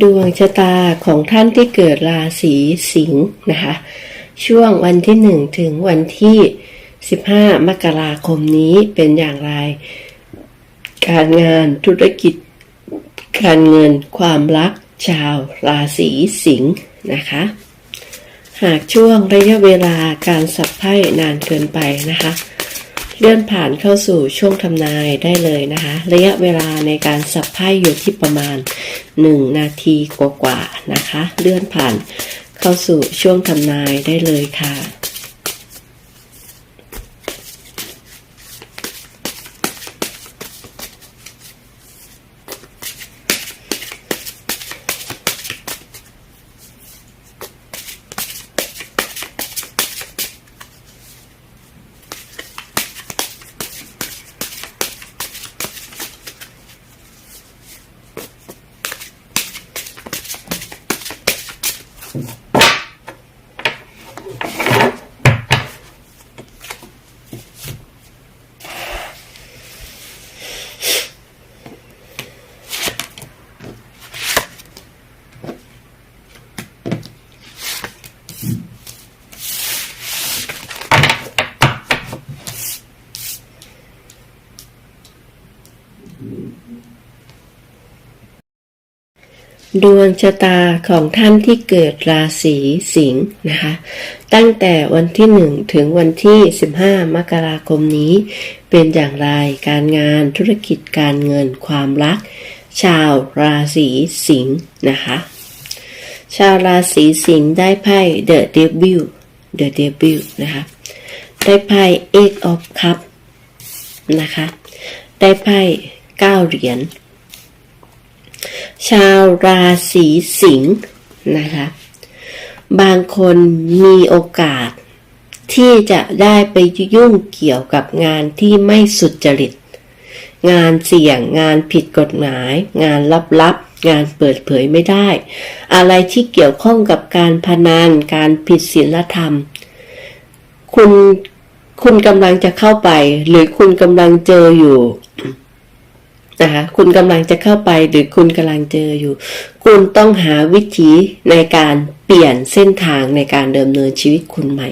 ดวงชะตาของท่านที่เกิดราศีสิงห์นะคะ ช่วงวันที่ 1 ถึงวันที่ 15 มกราคมนี้เป็นอย่างไร การงานธุรกิจ การเงินความรักชาวราศีสิงห์นะคะ หากช่วงระยะเวลาการสับไพ่นานเกินไปนะคะ เลื่อนผ่านเข้าสู่ช่วงทำนายได้เลยนะคะ ระยะเวลาในการสับไพ่อยู่ที่ประมาณ 1 นาทีกว่าๆนะคะ เลื่อนผ่านเข้าสู่ช่วงทำนายได้เลยค่ะ ดวงชะตาของท่านที่เกิดราศีสิงห์นะคะ ตั้งแต่วันที่ 1 ถึงวันที่ 15 มกราคมนี้ เป็นอย่างไรการงานธุรกิจการเงินความรัก ชาวราศีสิงห์นะคะ ชาวราศีสิงห์ได้ไพ่ The Devil The Devil นะคะ ได้ไพ่ Eight of Cup นะคะ ได้ไพ่9เหรียญ ชาวราศีสิงห์นะคะ บางคนมีโอกาสที่จะได้ไปยุ่งเกี่ยวกับงานที่ไม่สุจริต งานเสี่ยงงานผิดกฎหมาย งานลับๆ งานเปิดเผยไม่ได้ อะไรที่เกี่ยวข้องกับการพนันการผิดศีลธรรม คุณคุณกำลังจะเข้าไป หรือคุณกำลังเจออยู่ นะคะคุณกำลังจะเข้าไปหรือคุณกำลังเจออยู่ คุณต้องหาวิธีในการเปลี่ยนเส้นทางในการดำเนินชีวิตคุณใหม่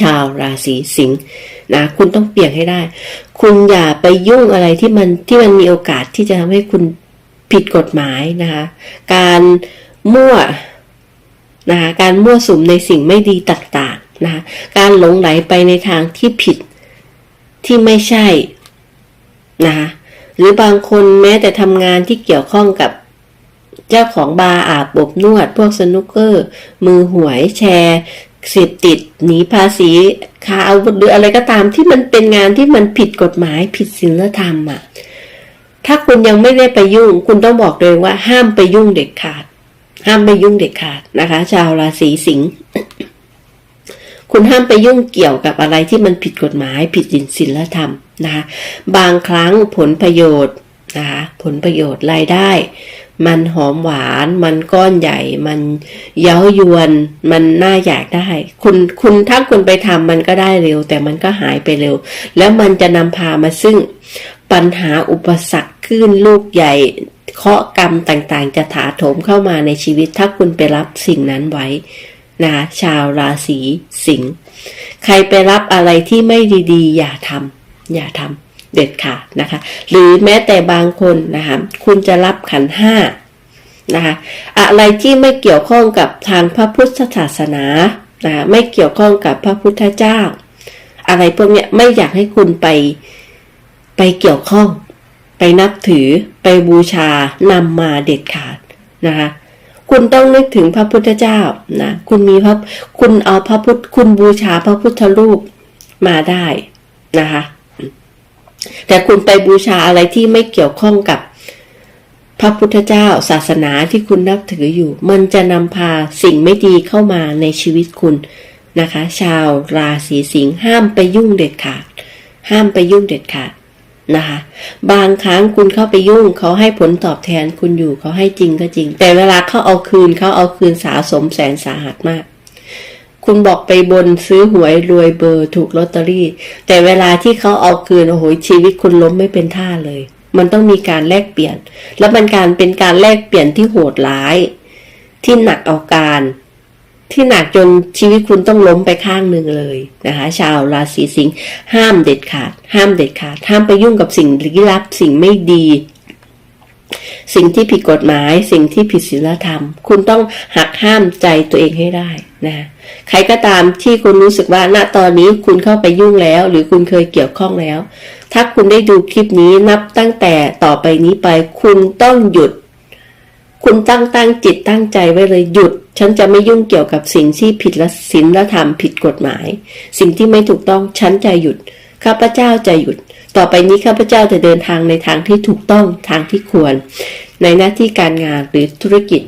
ชาวราศีสิงห์นะคุณต้องเปลี่ยนให้ได้ คุณอย่าไปยุ่งอะไรที่มันที่มันมีโอกาสที่จะทำให้คุณผิดกฎหมายนะคะการมั่วนะคะการมั่วสุมในสิ่งไม่ดีต่างๆนะคะการหลงไหลไปในทางที่ผิดที่ไม่ใช่นะคะ หรือบางคนแม้แต่ทำงานที่เกี่ยวข้องกับเจ้าของบาร์อาบอบนวด พวกสนุกเกอร์ มือหวยแชร์เสพติดหนีภาษีค้าอาวุธหรืออะไรก็ตามที่มันเป็นงานที่มันผิดกฎหมายผิดศีลธรรมอะ ถ้าคุณยังไม่ได้ไปยุ่ง คุณต้องบอกเลยว่าห้ามไปยุ่งเด็ดขาด ห้ามไปยุ่งเด็ดขาดนะคะ ชาวราศีสิงห์ คุณห้ามไปยุ่งเกี่ยวกับอะไรที่มันผิดกฎหมาย ผิดศีลธรรมนะคะบางครั้งผลประโยชน์นะคะผลประโยชน์รายได้ มันหอมหวาน มันก้อนใหญ่ มันเย้ายวน มันน่าอยากได้ คุณคุณถ้าคุณไปทำมันก็ได้เร็ว แต่มันก็หายไปเร็ว แล้วมันจะนำพามาซึ่งปัญหาอุปสรรคขึ้นลูกใหญ่เคาะกรรมต่างๆ จะถาโถมเข้ามาในชีวิตถ้าคุณไปรับสิ่งนั้นไว้ นะคะชาวราศีสิงห์ใครไปรับอะไรที่ไม่ดีๆ อย่าทำอย่าทำเด็ดขาดนะคะ หรือแม้แต่บางคนนะคะคุณจะรับขันห้านะคะอะไรที่ไม่เกี่ยวข้องกับทางพระพุทธศาสนานะคะไม่เกี่ยวข้องกับพระพุทธเจ้า อะไรพวกเนี้ยไม่อยากให้คุณไปไปเกี่ยวข้อง ไปนับถือไปบูชานำมาเด็ดขาดนะคะ คุณต้องนึกถึงพระพุทธเจ้านะคุณมีพระคุณเอาพระพุทธคุณบูชาพระพุทธรูปมาได้นะคะแต่คุณไปบูชาอะไรที่ไม่เกี่ยวข้องกับพระพุทธเจ้าศาสนาที่คุณนับถืออยู่ มันจะนำพาสิ่งไม่ดีเข้ามาในชีวิตคุณนะคะ ชาวราศีสิงห์ห้ามไปยุ่งเด็ดขาด ห้ามไปยุ่งเด็ดขาด นะคะ บางครั้งคุณเข้าไปยุ่งเขาให้ผลตอบแทนคุณอยู่เขาให้จริงก็จริง แต่เวลาเขาเอาคืนเขาเอาคืนสาสมแสนสาหัสมาก คุณบอกไปบนซื้อหวยรวยเบอร์ถูกลอตเตอรี่ แต่เวลาที่เขาเอาคืนโอ้โหชีวิตคุณล้มไม่เป็นท่าเลย มันต้องมีการแลกเปลี่ยน แล้วมันการเป็นการแลกเปลี่ยนที่โหดร้าย ที่หนักเอาการ ที่หนักจนชีวิตคุณต้องล้มไปข้างหนึ่งเลยนะคะ ชาวราศีสิงห์ห้ามเด็ดขาด ห้ามเด็ดขาด ห้ามไปยุ่งกับสิ่งลี้ลับสิ่งไม่ดี สิ่งที่ผิดกฎหมาย สิ่งที่ผิดศีลธรรม คุณต้องหักห้ามใจตัวเองให้ได้นะใครก็ตามที่คุณรู้สึกว่าณตอนนี้คุณเข้าไปยุ่งแล้ว หรือคุณเคยเกี่ยวข้องแล้ว ถ้าคุณได้ดูคลิปนี้นับตั้งแต่ต่อไปนี้ไป คุณต้องหยุด คุณตั้งตั้งจิตตั้งใจไว้เลยหยุด ฉันจะไม่ยุ่งเกี่ยวกับสิ่งที่ผิดละศีละธรรมผิดกฎหมาย สิ่งที่ไม่ถูกต้องฉันจะหยุดข้าพเจ้าจะหยุด ต่อไปนี้ข้าพเจ้าจะเดินทางในทางที่ถูกต้องทางที่ควร ในหน้าที่การงานหรือธุรกิจ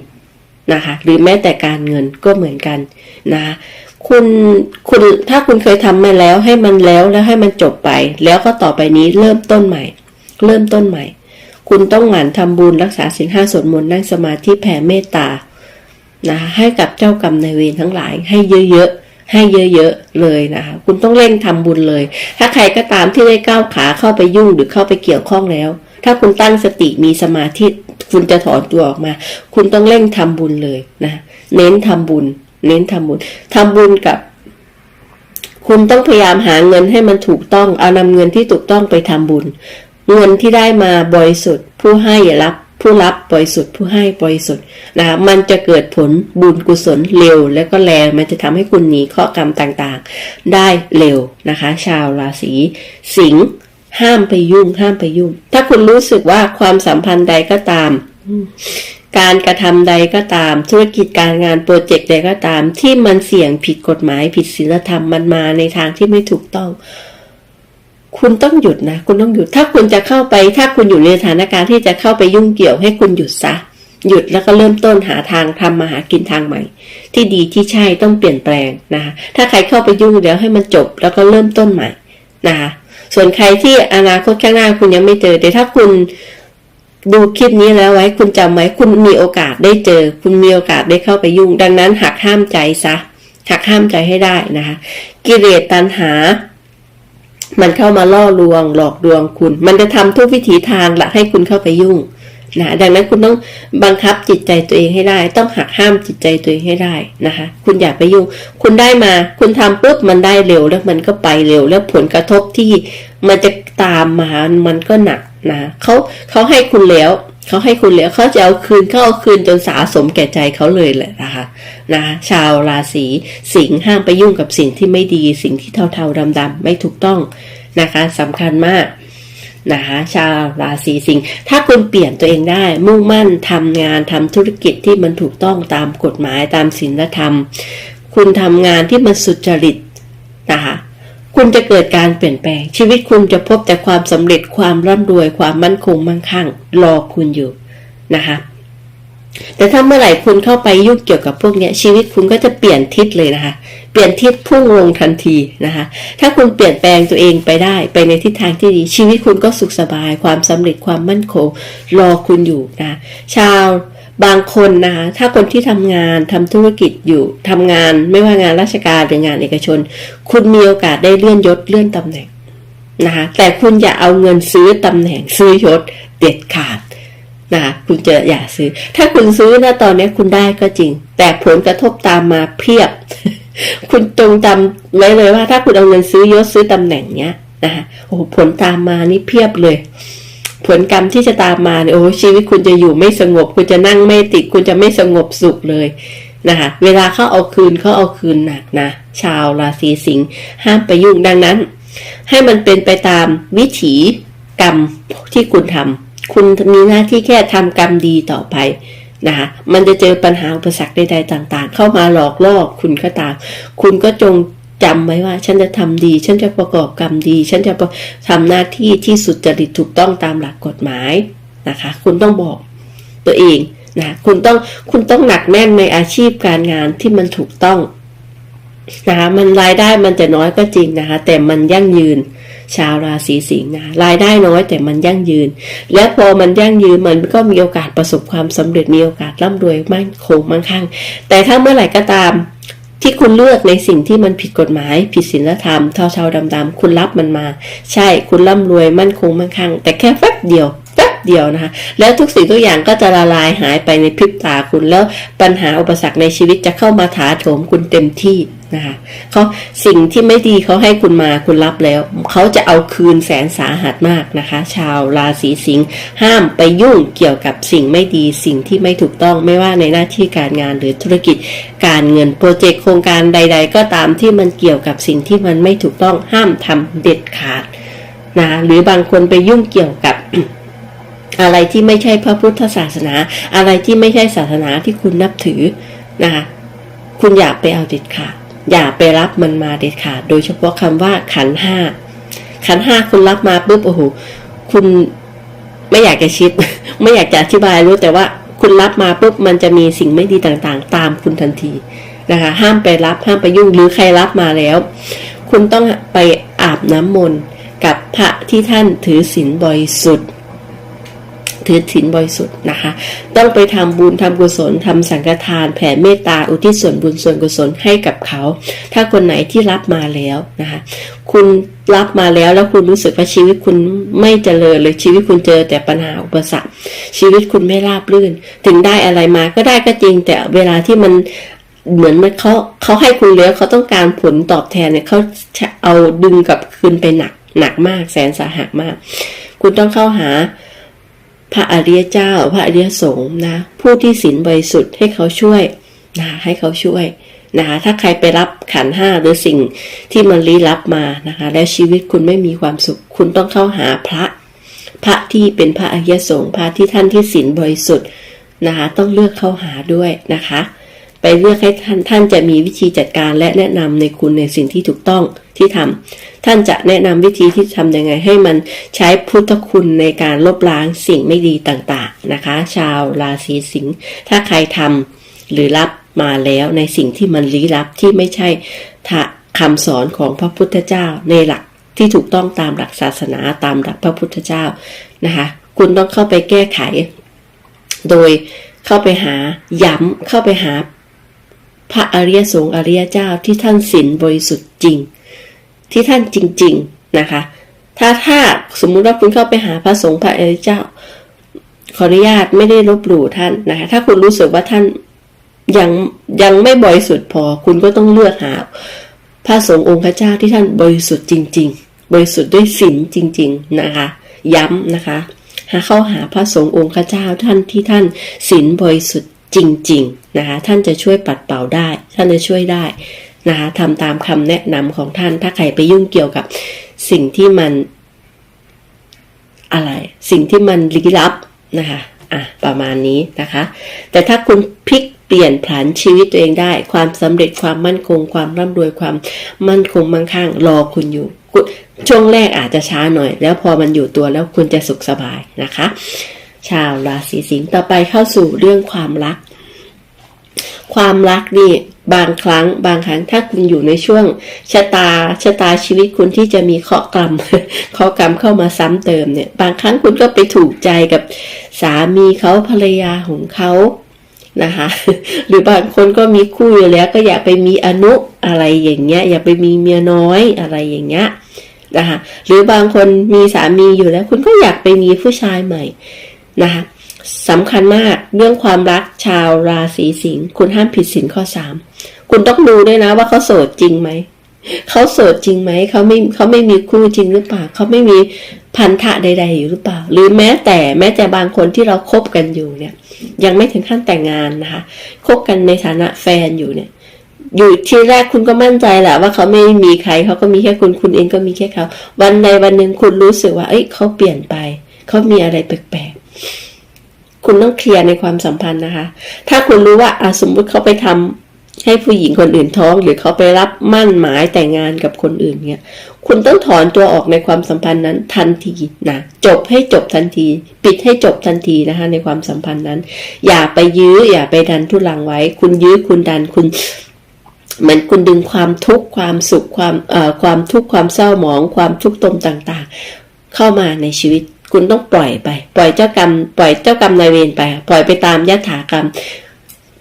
นะคะหรือแม้แต่การเงินก็เหมือนกันนะคุณคุณถ้าคุณเคยทำมาแล้วให้มันแล้วแล้วให้มันจบไป แล้วก็ต่อไปนี้เริ่มต้นใหม่ เริ่มต้นใหม่ คุณต้องหมั่นทำบุญรักษาศีลห้าสวดมนต์นั่งสมาธิแผ่เมตตานะคะให้กับเจ้ากรรมนายเวรทั้งหลายให้เยอะๆ ให้เยอะๆเลยนะคะคุณต้องเร่งทำบุญเลย ถ้าใครก็ตามที่ได้ก้าวขาเข้าไปยุ่งหรือเข้าไปเกี่ยวข้องแล้ว ถ้าคุณตั้งสติมีสมาธิคุณจะถอนตัวออกมา คุณต้องเร่งทำบุญเลยนะเน้นทำบุญ เน้นทำบุญทำบุญกับ คุณต้องพยายามหาเงินให้มันถูกต้องเอานำเงินที่ถูกต้องไปทำบุญ เงินที่ได้มาบริสุทธิ์ ผู้ให้รับ ผู้รับบริสุทธิ์ ผู้ให้บริสุทธิ์นะคะมันจะเกิดผลบุญกุศลเร็ว และก็แรงมันจะทำให้คุณหนีข้อกรรมต่างๆ ได้เร็วนะคะ ชาวราศีสิงห์ห้ามไปยุ่ง ห้ามไปยุ่ง ถ้าคุณรู้สึกว่าความสัมพันธ์ใดก็ตาม การกระทำใดก็ตาม ธุรกิจการงานโปรเจกต์ใดก็ตาม ที่มันเสี่ยงผิดกฎหมายผิดศีลธรรมมันมาในทางที่ไม่ถูกต้อง คุณต้องหยุดนะ คุณต้องหยุด ถ้าคุณจะเข้าไป ถ้าคุณอยู่ในสถานการณ์ที่จะเข้าไปยุ่งเกี่ยวให้คุณหยุดซะ หยุดแล้วก็เริ่มต้นหาทางทำมาหากินทางใหม่ ที่ดีที่ใช่ต้องเปลี่ยนแปลงนะคะ ถ้าใครเข้าไปยุ่งแล้วให้มันจบแล้วก็เริ่มต้นใหม่นะคะ ส่วนใครที่อนาคตข้างหน้าคุณยังไม่เจอแต่ถ้าคุณดูคลิปนี้แล้วไว้คุณจำไว้คุณมีโอกาสได้เจอ คุณมีโอกาสได้เข้าไปยุ่ง ดังนั้นหักห้ามใจซะหักห้ามใจให้ได้นะคะ กิเลสตัณหา มันเข้ามาล่อลวง หลอกลวงคุณ มันจะทำทุกวิถีทางละให้คุณเข้าไปยุ่งนะดังนั้นคุณต้องบังคับจิตใจตัวเองให้ได้ ต้องหักห้ามจิตใจตัวเองให้ได้นะคะ คุณอย่าไปยุ่ง คุณได้มา คุณทำปุ๊บมันได้เร็วแล้วมันก็ไปเร็ว แล้วผลกระทบที่มันจะตามมา มันก็หนักนะเขาเขาให้คุณแล้ว เขาให้คุณแล้วเขาจะเอาคืนเขาเอาคืนจนสาสมแก่ใจเขาเลยแหละนะคะนะชาวราศีสิงห์ห้ามไปยุ่งกับสิ่งที่ไม่ดีสิ่งที่เทาๆดำๆไม่ถูกต้องนะคะสำคัญมากนะคะชาวราศีสิงห์ถ้าคุณเปลี่ยนตัวเองได้ มุ่งมั่นทำงานทำธุรกิจที่มันถูกต้องตามกฎหมายตามศีลธรรม คุณทำงานที่มันสุจริตนะคะ คุณจะเกิดการเปลี่ยนแปลง ชีวิตคุณจะพบแต่ความสำเร็จความร่ำรวยความมั่นคงมั่งคั่ง รอคุณอยู่นะคะแต่ถ้าเมื่อไหร่คุณเข้าไปยุ่งเกี่ยวกับพวกนี้ชีวิตคุณก็จะเปลี่ยนทิศเลยนะคะ เปลี่ยนทิศพุ่งลงทันทีนะคะ ถ้าคุณเปลี่ยนแปลงตัวเองไปได้ไปในทิศทางที่ดี ชีวิตคุณก็สุขสบาย ความสำเร็จความมั่นคงรอคุณอยู่นะชาว บางคนนะคะถ้าคนที่ทำงานทำธุรกิจอยู่ทำงานไม่ว่างานราชการหรืองานเอกชน คุณมีโอกาสได้เลื่อนยศเลื่อนตำแหน่งนะคะแต่คุณอย่าเอาเงินซื้อตำแหน่งซื้อยศเด็ดขาดนะคะคุณจะอย่าซื้อ ถ้าคุณซื้อนะตอนนี้คุณได้ก็จริง แต่ผลกระทบตามมาเพียบ คุณตรงจำไว้เลยว่า ถ้าคุณเอาเงินซื้อยศซื้อตำแหน่งเนี้ยนะคะโอ้โหผลตามมานี่เพียบเลย ผลกรรมที่จะตามมาเนี่ยโอ้ชีวิตคุณจะอยู่ไม่สงบ คุณจะนั่งไม่ติด คุณจะไม่สงบสุขเลยนะคะเวลาเขาเอาคืนเขาเอาคืนหนักนะ ชาวราศีสิงห์ห้ามไปยุ่งดังนั้น ให้มันเป็นไปตามวิถีกรรมที่คุณทำคุณมีหน้าที่แค่ทำกรรมดีต่อไปนะคะมันจะเจอปัญหาอุปสรรคใดๆต่างๆ เข้ามาหลอกล่อคุณก็ตาม คุณก็จง จำไว้ว่าฉันจะทำดี ฉันจะประกอบกรรมดี ฉันจะทำหน้าที่ที่สุดจริตถูกต้องตามหลักกฎหมายนะคะ คุณต้องบอกตัวเองนะคุณต้องคุณต้องหนักแน่นในอาชีพการงานที่มันถูกต้องนะคะมันรายได้มันจะน้อยก็จริงนะคะ แต่มันยั่งยืน ชาวราศีสิงห์นะรายได้น้อยแต่มันยั่งยืน และพอมันยั่งยืนมันก็มีโอกาสประสบความสำเร็จมีโอกาสร่ำรวยมั่นคงมั่งคั่งแต่ถ้าเมื่อไหร่ก็ตาม ที่คุณเลือกในสิ่งที่มันผิดกฎหมาย ผิดศีลธรรมเทาๆดำๆคุณรับมันมา ใช่คุณร่ำรวยมั่นคงมั่งคั่ง แต่แค่แป๊บเดียวแป๊เดียวนะคะ แล้วทุกสิ่งทุกอย่างก็จะละลายหายไปในพริบตาคุณแล้วปัญหาอุปสรรคในชีวิตจะเข้ามาถาโถมคุณเต็มที่ นะคะเขาสิ่งที่ไม่ดีเขาให้คุณมาคุณรับแล้ว เขาจะเอาคืนแสนสาหัสมากนะคะ ชาวราศีสิงห์ห้ามไปยุ่งเกี่ยวกับสิ่งไม่ดีสิ่งที่ไม่ถูกต้องไม่ว่าในหน้าที่การงานหรือธุรกิจการเงินโปรเจกต์โครงการใด ๆ ก็ตามที่มันเกี่ยวกับสิ่งที่มันไม่ถูกต้องห้ามทำเด็ดขาดนะหรือบางคนไปยุ่งเกี่ยวกับอะไรที่ไม่ใช่พระพุทธศาสนา อะไรที่ไม่ใช่ศาสนาที่คุณนับถือนะคะคุณอย่าไปเอาเด็ดขาด อย่าไปรับมันมาเด็ดขาด โดยเฉพาะคำว่าขันห้า ขันห้าคุณรับมาปุ๊บโอ้โหคุณไม่อยากจะชิด ไม่อยากจะอธิบายรู้แต่ว่าคุณรับมาปุ๊บมันจะมีสิ่งไม่ดีต่างๆ ตามคุณทันทีนะคะ ห้ามไปรับห้ามไปยุ่งหรือใครรับมาแล้ว คุณต้องไปอาบน้ำมนต์กับพระที่ท่านถือศีลบริสุทธิ์ ถือศีลบริสุทธิ์นะคะ ต้องไปทำบุญทำกุศลทำสังฆทาน แผ่เมตตาอุทิศส่วนบุญส่วนกุศลให้กับเขา ถ้าคนไหนที่รับมาแล้วนะคะ คุณรับมาแล้วแล้วคุณรู้สึกว่าชีวิตคุณไม่เจริญเลยชีวิตคุณเจอแต่ปัญหาอุปสรรค ชีวิตคุณไม่ราบรื่น ถึงได้อะไรมาก็ได้ก็จริง แต่เวลาที่มันเหมือนมันเขาเขาให้คุณแล้วเขาต้องการผลตอบแทนเนี่ยเขาเอาดึงกลับคืนไปหนักหนักมากแสนสาหัสมาก คุณต้องเข้าหา พระอริยเจ้า พระอริยสงฆ์นะ ผู้ที่ศีลบริสุทธิ์ให้เขาช่วยนะให้เขาช่วยนะคะถ้าใครไปรับขันห้าหรือสิ่งที่มันลี้ลับมานะคะแล้วชีวิตคุณไม่มีความสุข คุณต้องเข้าหาพระ พระที่เป็นพระอริยสงฆ์พระที่ท่านที่ศีลบริสุทธิ์นะคะต้องเลือกเข้าหาด้วยนะคะ ไปเลือกให้ท่านท่านจะมีวิธีจัดการและแนะนำในคุณในสิ่งที่ถูกต้องที่ทำท่านจะแนะนำวิธีที่ทำยังไงให้มันใช้พุทธคุณในการลบล้างสิ่งไม่ดีต่างๆนะคะ ชาวราศีสิงห์ถ้าใครทำหรือรับมาแล้วในสิ่งที่มันลี้ลับที่ไม่ใช่คำสอนของพระพุทธเจ้าในหลักที่ถูกต้องตามหลักศาสนาตามหลักพระพุทธเจ้านะคะคุณต้องเข้าไปแก้ไข โดยเข้าไปหาย้ำเข้าไปหา พระอริยสงฆ์อริยเจ้าที่ท่านศีลบริสุทธิ์จริง ที่ท่านจริง ๆนะคะ ถ้าถ้าสมมุติว่าคุณเข้าไปหาพระสงฆ์พระอริยเจ้า ขออนุญาตไม่ได้ลบหลู่ท่านนะคะ ถ้าคุณรู้สึกว่าท่านยังยังไม่บริสุทธิ์พอ คุณก็ต้องเลือกหาพระสงฆ์องค์พระเจ้าที่ท่านบริสุทธิ์จริง ๆ บริสุทธิ์ด้วยศีลจริง ๆนะคะ ย้ำนะคะหาเข้าหาพระสงฆ์องค์พระเจ้าท่านที่ท่านศีลบริสุทธิ์ จริงๆนะคะท่านจะช่วยปัดเป่าได้ ท่านจะช่วยได้นะคะทำตามคำแนะนำของท่านถ้าใครไปยุ่งเกี่ยวกับสิ่งที่มันอะไร สิ่งที่มันลี้ลับนะคะอะประมาณนี้นะคะ แต่ถ้าคุณพลิกเปลี่ยนผันชีวิตตัวเองได้ ความสำเร็จความมั่นคง ความร่ำรวยความมั่นคงมั่งคั่งรอคุณอยู่ช่วงแรกอาจจะช้าหน่อย แล้วพอมันอยู่ตัวแล้วคุณจะสุขสบายนะคะ ชาวราศีสิงห์ต่อไปเข้าสู่เรื่องความรัก ความรักนี่บางครั้ง บางครั้งถ้าคุณอยู่ในช่วงชะตาชะตาชีวิตคุณที่จะมีเคราะห์กรรมเคราะห์กรรมเข้ามาซ้ำเติมเนี่ย บางครั้งคุณก็ไปถูกใจกับสามีเขาภรรยาของเขานะคะ หรือบางคนก็มีคู่อยู่แล้วก็อยากไปมีอนุอะไรอย่างเงี้ย อยากไปมีเมียน้อยอะไรอย่างเงี้ยนะคะหรือบางคนมีสามีอยู่แล้ว คุณก็อยากไปมีผู้ชายใหม่ นะคะสำคัญมากเรื่องความรักชาวราศีสิงห์คุณห้ามผิดสินข้อสามคุณต้องดูด้วยนะว่าเขาโสดจริงไหมเขาโสดจริงไหมเขาไม่เขาไม่มีคู่จริงหรือเปล่าเขาไม่มีพันธะใด ๆ อยู่หรือเปล่า หรือแม้แต่แม้แต่บางคนที่เราครบกันอยู่เนี่ย ยังไม่ถึงขั้นแต่งงานนะคะคบกันในฐานะแฟนอยู่เนี่ย อยู่ทีแรกคุณก็มั่นใจแหละว่าเขาไม่มีใครเขาก็มีแค่คุณคุณเองก็มีแค่เขา วันใดวันหนึ่งคุณรู้สึกว่า เอ้ยเขาเปลี่ยนไปเขามีอะไรแปลก คุณต้องเคลียร์ในความสัมพันธ์นะคะ ถ้าคุณรู้ว่าอาสมมุติเขาไปทำให้ผู้หญิงคนอื่นท้อง หรือเขาไปรับมั่นหมายแต่งงานกับคนอื่นเนี่ย คุณต้องถอนตัวออกในความสัมพันธ์นั้นทันทีนะจบให้จบทันที ปิดให้จบทันทีนะคะ ในความสัมพันธ์นั้น อย่าไปยื้อ อย่าไปดันทุลังไว้ คุณยื้อคุณดันคุณเหมือนคุณดึงความทุกข์ความสุขความเอ่อความทุกข์ความเศร้าหมอง ความทุกข์ตมต่างๆ เข้ามาในชีวิต คุณต้องปล่อยไป ปล่อยเจ้ากรรม ปล่อยเจ้ากรรมนายเวรไป ปล่อยไปตามยถากรรม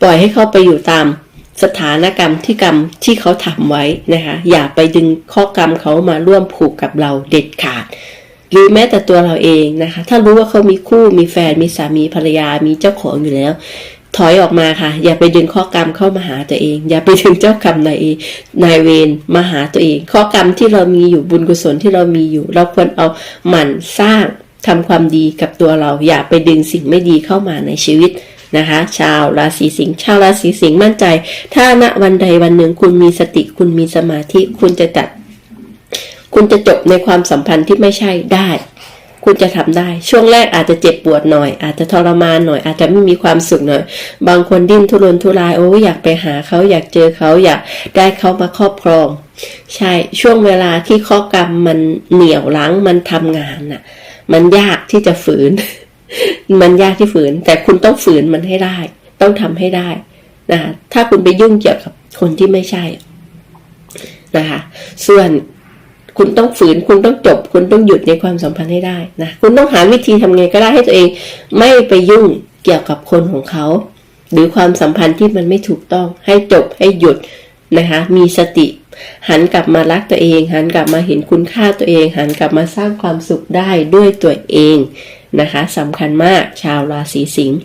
ปล่อยให้เขาไปอยู่ตามสถานกรรมที่กรรมที่เขาทำไว้นะคะ อย่าไปดึงข้อกรรมเขามาร่วมผูกกับเราเด็ดขาด หรือแม้แต่ตัวเราเองนะคะ ถ้ารู้ว่าเขามีคู่มีแฟนมีสามีภรรยามีเจ้าของอยู่แล้ว ถอยออกมาค่ะ อย่าไปดึงข้อกรรมเข้ามาหาตัวเอง อย่าไปดึงเจ้ากรรมนายเอนายเวรมาหาตัวเอง ข้อกรรมที่เรามีอยู่บุญกุศลที่เรามีอยู่ เราควรเอาหมั่นสร้าง ทำความดีกับตัวเราอย่าไปดึงสิ่งไม่ดีเข้ามาในชีวิตนะคะ ชาวราศีสิงห์ชาวราศีสิงห์มั่นใจ ถ้าณวันใดวันหนึ่งคุณมีสติคุณมีสมาธิคุณจะจัด คุณจะจบในความสัมพันธ์ที่ไม่ใช่ได้ คุณจะทำได้ ช่วงแรกอาจจะเจ็บปวดหน่อย อาจจะทรมานหน่อย อาจจะไม่มีความสุขหน่อย บางคนดิ้นทุรนทุรายโอ้อยากไปหาเขาอยากเจอเขาอยากได้เขามาครอบครอง ใช่ช่วงเวลาที่ข้อกรรมมันเหนี่ยวรั้งมันทำงานน่ะ มันยากที่จะฝืน มันยากที่ฝืน แต่คุณต้องฝืนมันให้ได้ ต้องทำให้ได้นะคะถ้าคุณไปยุ่งเกี่ยวกับคนที่ไม่ใช่นะคะส่วนคุณต้องฝืน คุณต้องจบ คุณต้องหยุดในความสัมพันธ์ให้ได้นะคุณต้องหาวิธีทำไงก็ได้ให้ตัวเอง ไม่ไปยุ่งเกี่ยวกับคนของเขา หรือความสัมพันธ์ที่มันไม่ถูกต้องให้จบให้หยุด นะคะมีสติ หันกลับมารักตัวเอง หันกลับมาเห็นคุณค่าตัวเอง หันกลับมาสร้างความสุขได้ด้วยตัวเองนะคะสำคัญมากชาวราศีสิงห์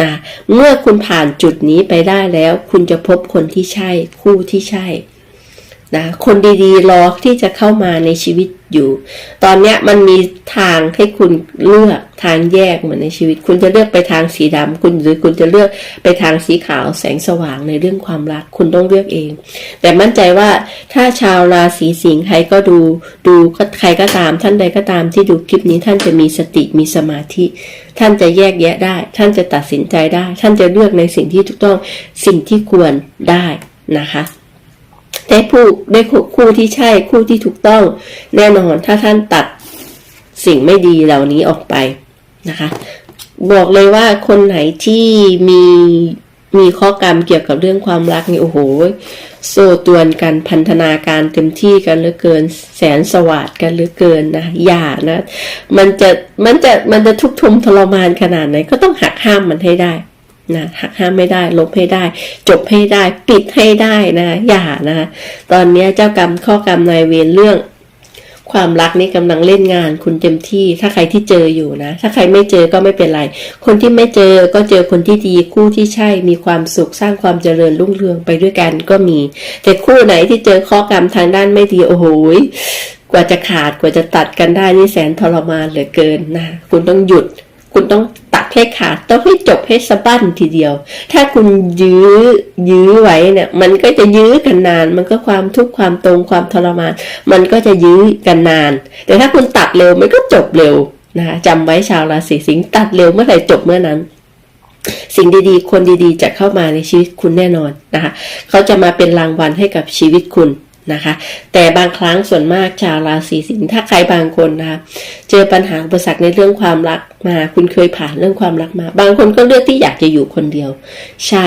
นะเมื่อคุณผ่านจุดนี้ไปได้แล้ว คุณจะพบคนที่ใช่คู่ที่ใช่ นะคนดีๆ รอที่จะเข้ามาในชีวิตอยู่ ตอนเนี้ยมันมีทางให้คุณเลือกทางแยกเหมือนในชีวิต คุณจะเลือกไปทางสีดำคุณหรือคุณจะเลือกไปทางสีขาวแสงสว่างในเรื่องความรัก คุณต้องเลือกเอง แต่มั่นใจว่าถ้าชาวราศีสิงห์ใครก็ดูดูก็ใครก็ตาม ท่านใดก็ตามที่ดูคลิปนี้ท่านจะมีสติมีสมาธิ ท่านจะแยกแยะได้ ท่านจะตัดสินใจได้ ท่านจะเลือกในสิ่งที่ถูกต้องสิ่งที่ควรได้นะคะ ได้ผู้ได้คู่ที่ใช่คู่ที่ถูกต้อง แน่นอนถ้าท่านตัดสิ่งไม่ดีเหล่านี้ออกไปนะคะ บอกเลยว่าคนไหนที่มีมีข้อกรรมเกี่ยวกับเรื่องความรักนี่โอ้โห โซ่ตวนกันพันธนาการเต็มที่กันเหลือเกิน แสนสวัสดกันเหลือเกินนะอย่านะ มันจะมันจะมันจะทุกข์ทมทรมานขนาดไหนก็ต้องหักห้ามมันให้ได้ นะห้ามไม่ได้ลบให้ได้ จบให้ได้ ปิดให้ได้นะ อย่านะ ตอนนี้เจ้ากรรมข้อกรรมนายเวรเรื่อง ความรักนี่กำลังเล่นงานคุณเต็มที่ ถ้าใครที่เจออยู่นะ ถ้าใครไม่เจอก็ไม่เป็นไร คนที่ไม่เจอก็เจอคนที่ดีคู่ที่ใช่มีความสุขสร้างความเจริญรุ่งเรืองไปด้วยกันก็มี แต่คู่ไหนที่เจอข้อกรรมทางด้านไม่ดีโอ้โหกว่าจะขาดกว่าจะตัดกันได้นี่แสนทรมานเหลือเกินนะ คุณต้องหยุด คุณต้องตัดให้ขาดต้องให้จบให้สะบั้นทีเดียว ถ้าคุณยื้อยื้อไว้เนี่ยมันก็จะยื้อกันนาน มันก็ความทุกข์ความตรงความทรมาน มันก็จะยื้อกันนาน แต่ถ้าคุณตัดเร็วมันก็จบเร็วนะคะจำไว้ชาวราศีสิงห์ตัดเร็วเมื่อไหร่จบเมื่อนั้น สิ่งดีๆ คนดีๆ จะเข้ามาในชีวิตคุณแน่นอนนะคะเขาจะมาเป็นรางวัลให้กับชีวิตคุณ นะคะ แต่บางครั้งส่วนมากชาวราศีสิงห์ถ้าใครบางคนนะคะเจอปัญหาอุปสรรคในเรื่องความรักมา คุณเคยผ่านเรื่องความรักมา บางคนก็เลือกที่อยากจะอยู่คนเดียว ใช่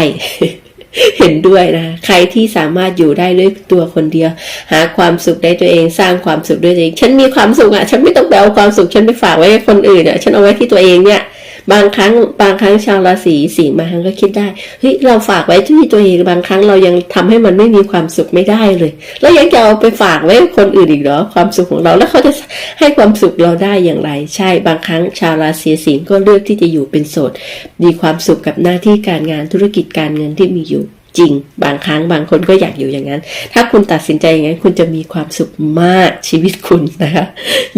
เห็นด้วยนะ ใครที่สามารถอยู่ได้ด้วยตัวคนเดียว หาความสุขได้ตัวเองสร้างความสุขด้วยตัวเอง ฉันมีความสุขอะ ฉันไม่ต้องไปเอาความสุขฉันไปฝากไว้กับคนอื่นอะ ฉันเอาไว้ที่ตัวเองเนี่ย บางครั้งบางครั้งชาวราศีสิงห์บางครั้งก็คิดได้เฮ้ยเราฝากไว้ที่ตัวเองบางครั้งเรายังทำให้มันไม่มีความสุขไม่ได้เลย แล้วยังจะเอาไปฝากไว้คนอื่นอีกเหรอความสุขของเราแล้วเขาจะให้ความสุขเราได้อย่างไร ใช่บางครั้งชาวราศีสิงห์ก็เลือกที่จะอยู่เป็นโสดมีความสุขกับหน้าที่การงานธุรกิจการเงินที่มีอยู่ จริง บางครั้งบางคนก็อยากอยู่อย่างนั้น ถ้าคุณตัดสินใจอย่างนั้น คุณจะมีความสุขมากชีวิตคุณนะคะ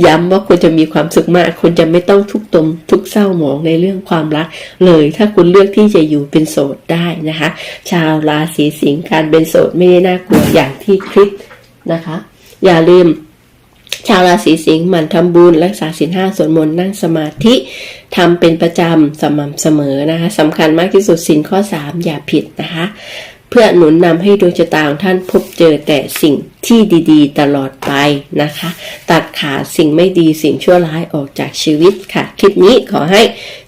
ย้ำว่าคุณจะมีความสุขมาก คุณจะไม่ต้องทุกตมทุกเศร้าหมองในเรื่องความรัก เลย ถ้าคุณเลือกที่จะอยู่เป็นโสดได้นะคะ ชาวราศีสิงห์การเป็นโสดไม่ได้น่ากลัวอย่างที่คิดนะคะ อย่าลืม ชาวราศีสิงห์หมั่นทำบุญรักษาศีลห้าสวดมนต์นั่งสมาธิทำเป็นประจำสม่ำเสมอนะคะสำคัญมากที่สุดสินข้อ 3 อย่าผิดนะคะ เพื่อหนุนนำให้ดวงชะตาของท่านพบเจอแต่สิ่งที่ดีๆ ตลอดไปนะคะ ตัดขาดสิ่งไม่ดีสิ่งชั่วร้ายออกจากชีวิตค่ะ คลิปนี้ขอให้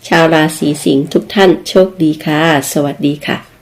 ชาวราศีสิงห์ทุกท่านโชคดีค่ะ สวัสดีค่ะ